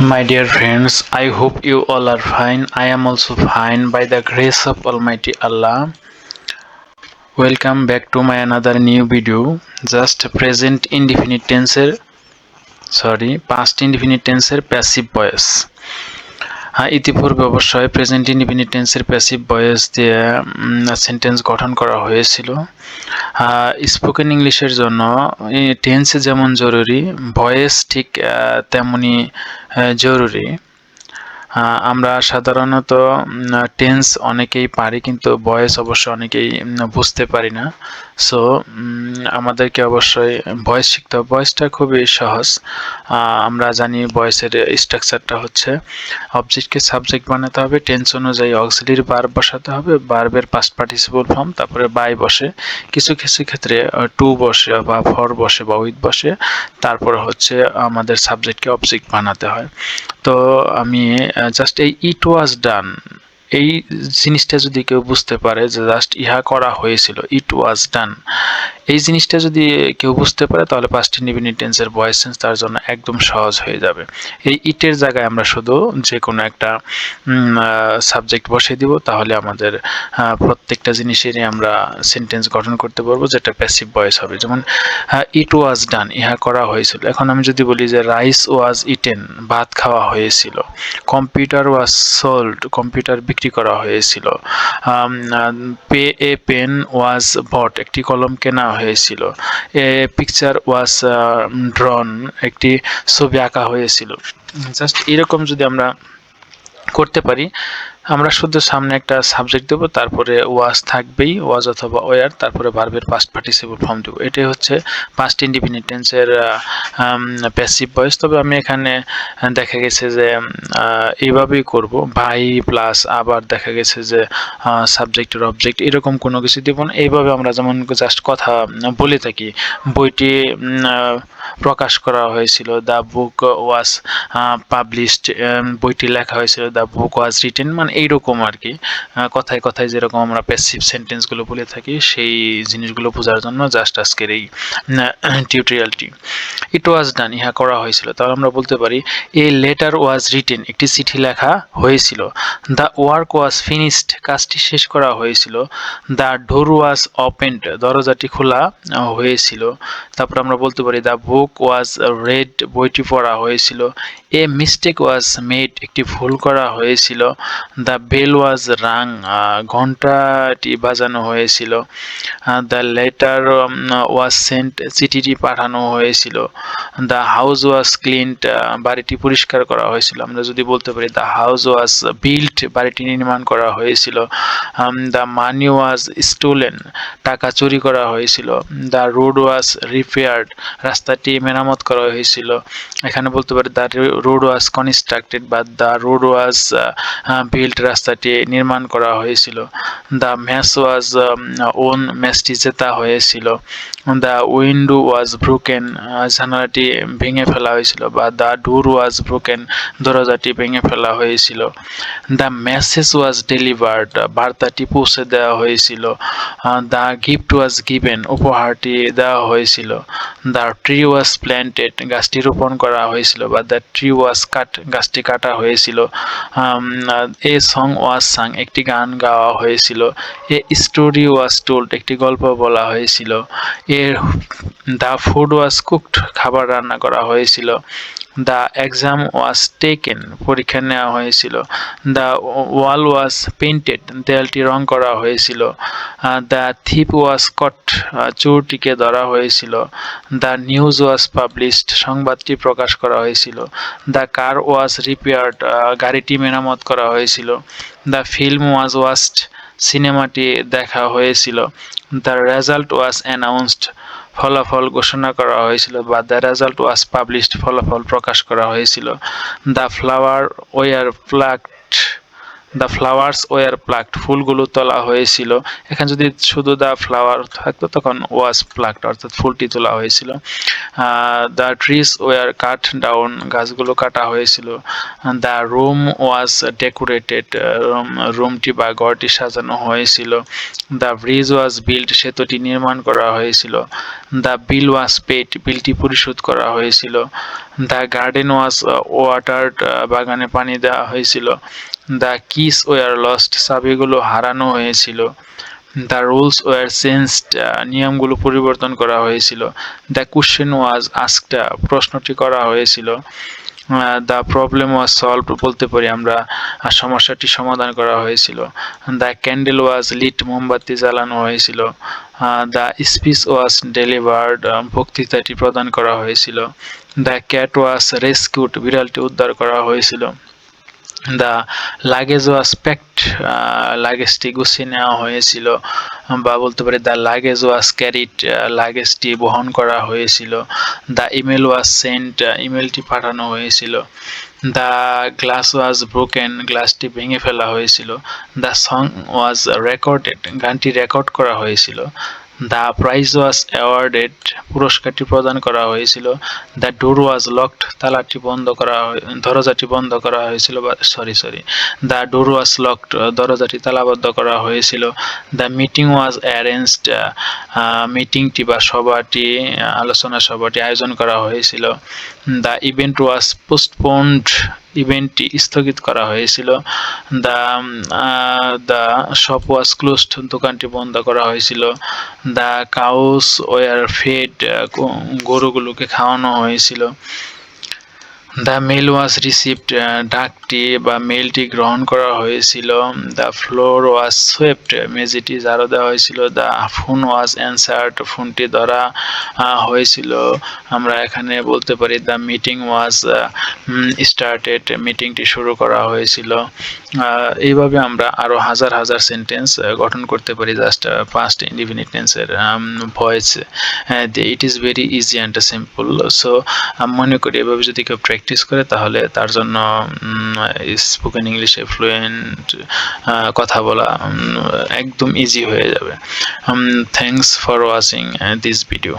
My dear friends, I hope you all are fine. I am also fine by the grace of Almighty Allah. Welcome back to my another new video. Just present indefinite tense sorry past indefinite tense passive voice হ্যাঁ ইতিপূর্বে অবশ্যই present indefinite passive voice দিয়ে sentence গঠন করা হয়েছিল। Spoken ইংলিশের জন্য tense যেমন জরুরি ভয়েস ঠিক তেমনই জরুরি। আমরা সাধারণত টেন্স অনেকেই পারি, কিন্তু ভয়েস অবশ্য অনেকেই বুঝতে পারি না। সো আমাদেরকে অবশ্যই ভয়েস শিখতে হবে। ভয়েসটা খুবই সহজ। আমরা জানি ভয়েসের স্ট্রাকচারটা হচ্ছে অবজেক্টকে সাবজেক্ট বানাতে হবে। টেন্স অনুযায়ী অক্সিলির বার বসাতে হবে। বার্বের পাস্ট পার্টিসিপল ফর্ম তারপরে বাই বসে। কিছু কিছু ক্ষেত্রে টু বসে বা ফর বসে বা উইথ বসে। তারপর হচ্ছে আমাদের সাবজেক্টকে অবজেক্ট বানাতে হয়। তো আমি জাস্ট এই ইট ওয়াজ ডান এই জিনিসটা যদি কেউ বুঝতে পারে যে জাস্ট ইহা করা হয়েছিল ইট ওয়াজ ডান এই জিনিসটা যদি কেউ বুঝতে পারে তাহলে পাঁচটি ইন্ডিপেন্ডেন্ট টেন্সের ভয়েস সেন্স তার জন্য একদম সহজ হয়ে যাবে। এই ইটের জায়গায় আমরা শুধু যে কোনো একটা সাবজেক্ট বসিয়ে দিব, তাহলে আমাদের প্রত্যেকটা জিনিসেরই আমরা সেন্টেন্স গঠন করতে পারব, যেটা প্যাসিভ ভয়েস হবে। যেমন ইট ওয়াজ ডান ইহা করা হয়েছিল। এখন আমি যদি বলি যে রাইস ওয়াজ ইটেন ভাত খাওয়া হয়েছিল কম্পিউটার ওয়াজ সোল্ড কম্পিউটার বিক্রি করা হয়েছিল। পে, এ পেন ওয়াজ বট, একটি কলম কেনা হয়েছিল। এ, পিকচার ওয়াজ ড্রন, একটি ছবি আঁকা হয়েছিল। জাস্ট এরকম যদি আমরা করতে পারি আমরা শুধু সামনে একটা সাবজেক্ট দেবো, তারপরে ওয়াজ থাকবেই ওয়াজ অথবা ওয়ার তারপরে ভার্বের পাস্ট পার্টিসিপল ফর্ম দেবো। এটাই হচ্ছে পাস্ট ইন্ডিপেন্ডেন্সের প্যাসিভ ভয়েস তবে আমি এখানে দেখা গেছে যে এইভাবেই করব। ভাই প্লাস আবার দেখা গেছে যে সাবজেক্টের অবজেক্ট এরকম কোনো কিছু দেব না। এইভাবে আমরা যেমন জাস্ট কথা বলে থাকি, বইটি প্রকাশ করা হয়েছিল। দ্য বুক ওয়াজ পাবলিশড বইটি লেখা হয়েছিল। দ্য বুক ওয়াজ রিটেন মানে এইরকম আর কি কথায় কথায় যেরকম আমরা প্যাসিভ সেন্টেন্সগুলো বলে থাকি, সেই জিনিসগুলো বোঝার জন্য জাস্ট আজকের এই টিউটোরিয়ালটি ইট ওয়াজ ডান ইহা করা হয়েছিল। তাহলে আমরা বলতে পারি এ লেটার ওয়াজ রিটেন একটি চিঠি লেখা হয়েছিল। দ্য ওয়ার্ক ওয়াজ ফিনিশড কাজটি শেষ করা হয়েছিল। দ্য ডোর ওয়াজ ওপেন্ড দরজাটি খোলা হয়েছিল। তারপর আমরা বলতে পারি দ্য বুক ওয়াজ রেড বইটি পড়া হয়েছিল। এ মিস্টেক ওয়াজ মেড একটি ভুল করা হয়েছিল। দ্য বেল ওয়াজ রাং ঘন্টাটি বাজানো হয়েছিল। দ্য লেটার ওয়াজ সেন্ট চিঠিটি পাঠানো হয়েছিল। দ্য হাউস ওয়াজ ক্লিনড বাড়িটি পরিষ্কার করা হয়েছিল। আমরা যদি বলতে পারি দ্য হাউস ওয়াজ বিল্ট বাড়িটি নির্মাণ করা হয়েছিল। দ্য মানি ওয়াজ স্টোলেন টাকা চুরি করা হয়েছিল। দ্য রোড ওয়াজ রিপেয়ার্ড রাস্তাটি মেরামত করা হয়েছিল। এখানে বলতে পারি দ্য রোড ওয়াজ কনস্ট্রাক্টেড বা দ্য রোড ওয়াজ বিল্ট রাস্তাটি নির্মাণ করা হয়েছিল। দ্য ম্যাচ ওয়াজ ওন ম্যাচটি জেতা হয়েছিল। দ্য উইন্ডো ওয়াজ ব্রুকেন জানালাটি ভেঙে ফেলা হয়েছিল বা দ্য ডোর ওয়াজ ব্রোকেন দরজাটি ভেঙে ফেলা হয়েছিল। দ্য মেসেজ ওয়াজ ডেলিভার্ড বার্তাটি পৌঁছে দেওয়া হয়েছিল। দ্য গিফট ওয়াজ গিভেন উপহারটি দেওয়া হয়েছিল। দ্য ট্রি ওয়াজ প্ল্যান্টেড গাছটি রোপণ করা হয়েছিল বা দ্য ট্রি ওয়াজ কাট গাছটি কাটা হয়েছিল। এ সং ওয়াজ সাং একটি গান গাওয়া হয়েছিল। এ স্টোরি ওয়াজ টোল্ড একটি গল্প বলা হয়েছিল। এর দ্য ফুড ওয়াজ কুকড খাবার রান্না করা হয়েছিল। দ্য এক্সাম ওয়াজ টেকেন পরীক্ষা নেওয়া হয়েছিল। দ্য ওয়াল ওয়াজ পেন্টেড দেয়ালটি রং করা হয়েছিল। দ্য থিপ ওয়াজ কট চোরটিকে ধরা হয়েছিল। দ্য নিউজ ওয়াজ পাবলিশড সংবাদটি প্রকাশ করা হয়েছিল। দ্য কার ওয়াজ রিপেয়ার্ড গাড়িটি মেরামত করা হয়েছিল। দ্য ফিল্ম ওয়াজ ওয়াস্ট সিনেমাটি দেখা হয়েছিল। দ্য রেজাল্ট ওয়াজ অ্যানাউন্সড ফলাফল ঘোষণা করা হয়েছিল বা দ্য রেজাল্ট ওয়াজ পাবলিশড ফলাফল প্রকাশ করা হয়েছিল। The flower were plucked the flowers were plucked ফুলগুলো তোলা হয়েছিল। এখানে যদি শুধু দ্য ফ্লাওয়ার থাকতো, তখন ওয়াজ প্লাকড অর্থাৎ ফুলটি তোলা হয়েছিল। The trees were cut down গাছগুলো কাটা হয়েছিল। দ্য রুম ওয়াজ ডেকোরেটেড রুমটি বা ঘরটি সাজানো হয়েছিল। দ্য ব্রিজ ওয়াজ বিল্ড সেতুটি নির্মাণ করা হয়েছিল। দ্য বিল ওয়াজ পেড বিলটি পরিশোধ করা হয়েছিল। দ্য গার্ডেন ওয়াজ ওয়াটার বাগানে পানি দেওয়া হয়েছিল। দ্য কিস ওয়ার লস্ট চাবিগুলো হারানো হয়েছিল। দ্য রুলস ওয়ার চেঞ্জড নিয়মগুলো পরিবর্তন করা হয়েছিল। দ্য কোশ্চেন ওয়াজ আস্কড প্রশ্নটি করা হয়েছিল। দ্য প্রবলেম ওয়াজ সলভ বলতে পারি আমরা সমস্যাটি সমাধান করা হয়েছিল। দ্য ক্যান্ডেল ওয়াজ লিট মোমবাতি জ্বালানো হয়েছিল। দ্য স্পিচ ওয়াজ ডেলিভার্ড বক্তৃতাটি প্রদান করা হয়েছিল। দ্য ক্যাট ওয়াজ রেস্কিউড বিড়ালটি উদ্ধার করা হয়েছিল। দ্য লাগেজ ওয়াজ প্যাকড লাগেজটি গুছিয়ে নেওয়া হয়েছিল, বা বলতে পারি দ্য লাগেজ ওয়াজ ক্যারিড লাগেজটি বহন করা হয়েছিল দ্য ইমেল ওয়াজ সেন্ট ইমেলটি পাঠানো হয়েছিল দ্য গ্লাস ওয়াজ ব্রোকেন গ্লাসটি ভেঙে ফেলা হয়েছিল দ্য সং ওয়াজ রেকর্ডেড গানটি রেকর্ড করা হয়েছিল দ্য প্রাইজ ওয়াজ অ্যাওয়ার্ডেড পুরস্কারটি প্রদান করা হয়েছিল। দ্য ডোর ওয়াজ লকড তালাটি বন্ধ করা দরজাটি বন্ধ করা হয়েছিল বা, sorry sorry. The door was locked, দরজাটি তালাবদ্ধ করা হয়েছিল। দ্য মিটিং ওয়াজ অ্যারেঞ্জড মিটিংটি বা সভাটি, আলোচনা সভাটি আয়োজন করা হয়েছিল। দ্য ইভেন্ট ওয়াজ পোস্টপোন্ড ইভেন্টটি স্থগিত করা হয়েছিল। The the shop was closed দোকানটি বন্ধ করা হয়েছিল। দ্য কাউস ওয়ার ফেড গরুগুলোকে খাওয়ানো হয়েছিল। দ্য মেল ওয়াজ রিসিভড ডাকটি বা মেলটি গ্রহণ করা হয়েছিল। দ্য ফ্লোর ওয়াজ সুয়েপ্ট মেজিটি ঝাড়ু দেওয়া হয়েছিল। দ্য ফোন ওয়াজ অ্যান্সার্ড ফোনটি ধরা হয়েছিল। আমরা এখানে বলতে পারি দ্য মিটিং ওয়াজ স্টার্টেড মিটিংটি শুরু করা হয়েছিল। এইভাবে আমরা আরও হাজার হাজার সেন্টেন্স গঠন করতে পারি। জাস্ট পাস্ট ইন্ডিফিনিট টেন্সের voice it is very easy and simple so মনে করি এভাবে যদি কেউ প্র্যাকটিস করে, তাহলে তার জন্য স্পোকেন ইংলিশে ফ্লুয়েন্ট কথা বলা একদম ইজি হয়ে যাবে। Thanks for watching this video